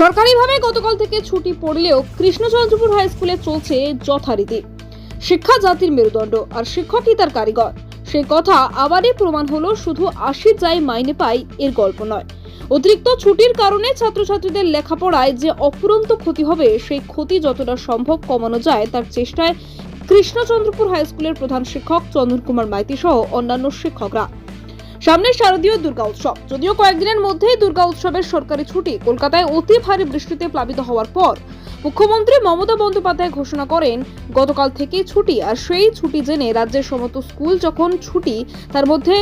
সরকারিভাবে গতকাল থেকে ছুটি পড়লেও কৃষ্ণচন্দ্রপুর হাই স্কুলে চলছে যথারীতি। শিক্ষা জাতির মেরুদণ্ড আর শিক্ষকই তার কারিগর। সে কথা আবারই প্রমাণ হলো শুধু আশি যাই মাইনে পাই এর গল্প নয়। অতিরিক্ত ছুটির কারণে ছাত্রছাত্রীদের লেখাপড়ায় যে অফুরন্ত ক্ষতি হবে, সেই ক্ষতি যতটা সম্ভব কমানো যায় তার চেষ্টায় কৃষ্ণচন্দ্রপুর হাই স্কুলের প্রধান শিক্ষক চন্দন কুমার মাইতি সহ অন্যান্য শিক্ষকরা। সামনে শারদীয় দুর্গা উৎসব। যদিও কয়েকদিনের মধ্যেই দুর্গা উৎসবের সরকারি ছুটি কলকাতায় অতি ভারী বৃষ্টিতে প্লাবিত হওয়ার পর মুখ্যমন্ত্রী মমতা বন্দ্যোপাধ্যায় ঘোষণা করেন, গতকাল থেকেই ছুটি, আর সেই ছুটি জেনে রাজ্যের সমস্ত স্কুল যখন ছুটি, তার মধ্যে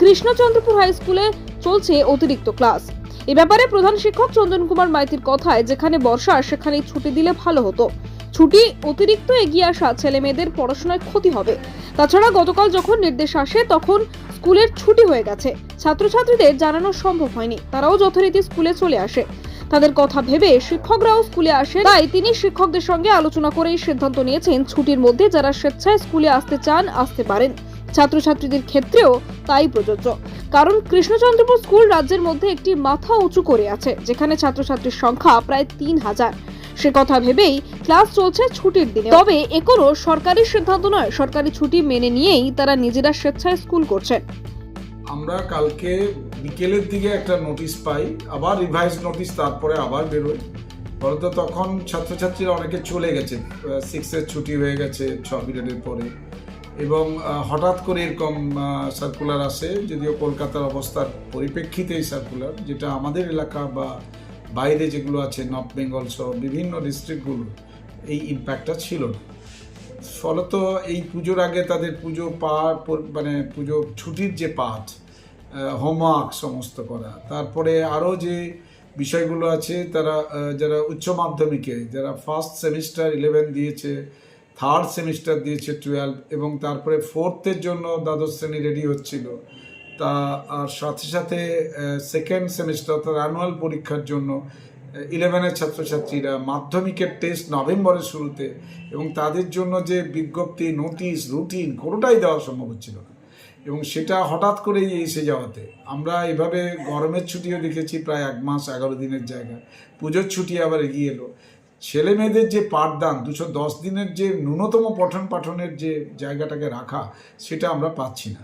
কৃষ্ণচন্দ্রপুর হাই স্কুলে চলছে অতিরিক্ত ক্লাস। এ ব্যাপারে প্রধান শিক্ষক চন্দন কুমার মাইতির কথায়, যেখানে বর্ষা সেখানে ছুটি দিলে ভালো হতো। ছুটি অতিরিক্ত এগিয়ে আসা ছেলে মেয়েদের পড়াশোনায় ক্ষতি হবে। তাছাড়া গতকাল যখন নির্দেশ আসে, তখন স্কুলের ছুটি হয়ে গেছে। ছাত্রছাত্রীদের জানানো সম্ভব হয়নি। তারাও যথারীতি স্কুলে চলে আসে। তাদের কথা ভেবে শিক্ষকরাও স্কুলে আসে। তাই তিনি শিক্ষকদের সঙ্গে আলোচনা করেই সিদ্ধান্ত নিয়েছেন, ছুটির মধ্যে যারা স্বেচ্ছায় স্কুলে আসতে চান, আসতে পারেন। ছাত্রছাত্রীদের ক্ষেত্রেও তাই প্রযোজ্য। কারণ কৃষ্ণচন্দ্রপুর স্কুল রাজ্যের মধ্যে একটি মাথা উঁচু করে আছে, যেখানে ছাত্রছাত্রীর সংখ্যা প্রায় তিন হাজার। সে কথা ভেবেই ক্লাস চলছে ছুটির দিনে। তবে এ কোনো সরকারি সিদ্ধান্ত নয়। সরকারি ছুটি মেনে নিয়েই তারা নিজেরা স্বেচ্ছায় স্কুল করছেন। আমরা কালকে বিকেলের দিকে একটা নোটিশ পাই, আবার রিভাইজ নোটিশ তারপরে আবার বেরোয় ফলত তখন ছাত্রছাত্রীরা অনেকে চলে গেছে। সিক্সের ছুটি হয়ে গেছে, ছ পিরিয়ডের পরে। এবং হঠাৎ করে এরকম সার্কুলার আসে, যদিও কলকাতার অবস্থার পরিপ্রেক্ষিতে এই সার্কুলার যেটা আমাদের এলাকা বা বাইরে যেগুলো আছে, নর্থ বেঙ্গল সহ বিভিন্ন ডিস্ট্রিক্টগুলো এই ইম্প্যাক্টটা ছিল না। ফলত এই পুজোর আগে তাদের পুজো পাঠ মানে পুজো ছুটির যে পাঠ হোমওয়ার্ক সমস্ত করা। তারপরে আরও যে বিষয়গুলো আছে, তারা যারা উচ্চ মাধ্যমিকে, যারা ফার্স্ট সেমিস্টার ইলেভেন দিয়েছে থার্ড সেমিস্টার দিয়েছে টুয়েলভ এবং তারপরে ফোর্থের জন্য দ্বাদশ শ্রেণি রেডি হচ্ছিল। তা, আর সাথে সাথে সেকেন্ড সেমিস্টার অর্থাৎ অ্যানুয়াল পরীক্ষার জন্য ইলেভেনের ছাত্রছাত্রীরা মাধ্যমিকের টেস্ট নভেম্বরের শুরুতে এবং তাদের জন্য যে বিজ্ঞপ্তি নোটিশ রুটিন কোনোটাই দেওয়া সম্ভব হচ্ছিল না। এবং সেটা হঠাৎ করেই এসে যাওয়াতে, আমরা এভাবে গরমের ছুটিও দেখেছি প্রায় এক মাস এগারো দিনের জায়গায় পুজোর ছুটি আবার এগিয়ে এলো। ছেলে মেয়েদের যে পাঠদান, দুশো দশ দিনের যে ন্যূনতম পঠন পাঠনের যে জায়গাটাকে রাখা, সেটা আমরা পাচ্ছি না।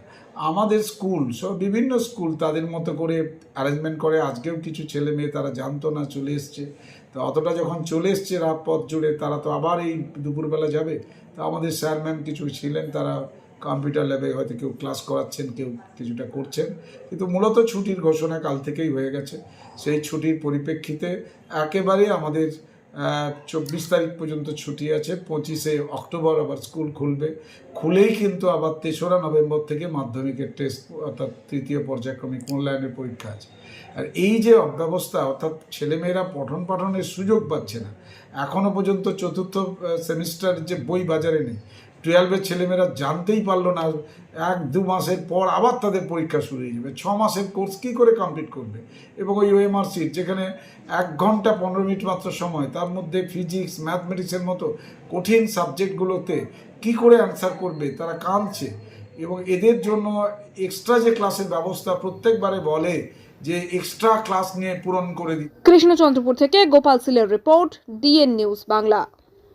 আমাদের স্কুল, সব বিভিন্ন স্কুল তাদের মতো করে অ্যারেঞ্জমেন্ট করে। আজকেও কিছু ছেলে মেয়ে তারা জানতো না, চলে এসছে। তো অতটা যখন চলে এসছে রাত পথ জুড়ে, তারা তো আবার এই দুপুরবেলা যাবে। তো আমাদের স্যার ম্যাম কিছু ছিলেন, তারা কম্পিউটার ল্যাবে হয়তো কেউ ক্লাস করাচ্ছেন, কেউ কিছুটা করছেন। কিন্তু মূলত ছুটির ঘোষণা কাল থেকেই হয়ে গেছে। সেই ছুটির পরিপ্রেক্ষিতে একেবারে আমাদের চব্বিশ তারিখ পর্যন্ত ছুটি আছে, পঁচিশে অক্টোবর আবার স্কুল খুলবে। খুলেই কিন্তু আবার তেসরা নভেম্বর থেকে মাধ্যমিকের টেস্ট অর্থাৎ তৃতীয় পর্যায়ক্রমিক মূল্যায়নের পরীক্ষা আছে। আর এই যে অব্যবস্থা, অর্থাৎ ছেলেমেয়েরা পঠন পাঠনের সুযোগ পাচ্ছে না এখনও পর্যন্ত চতুর্থ সেমিস্টার যে বই বাজারে নেই টুয়েলভের ছেলেমেয়েরা জানতেই পারল না, এক দু মাসের পর আবার তাদের পরীক্ষা শুরু হয়ে যাবে। ছ মাসের কোর্স কী করে কমপ্লিট করবে? এবং ওই ওএমআরসির যেখানে এক ঘণ্টা পনেরো মিনিট মাত্র সময়, তার মধ্যে ফিজিক্স ম্যাথমেটিক্সের মতো কঠিন সাবজেক্টগুলোতে কি করে অ্যান্সার করবে, তারা কাঁদছে। এবং এদের জন্য এক্সট্রা যে ক্লাসের ব্যবস্থা প্রত্যেকবারে বলে যে এক্সট্রা ক্লাস নিয়ে পূরণ করে দিই কৃষ্ণচন্দ্রপুর থেকে গোপাল সিলের রিপোর্ট ডিএন নিউজ বাংলা।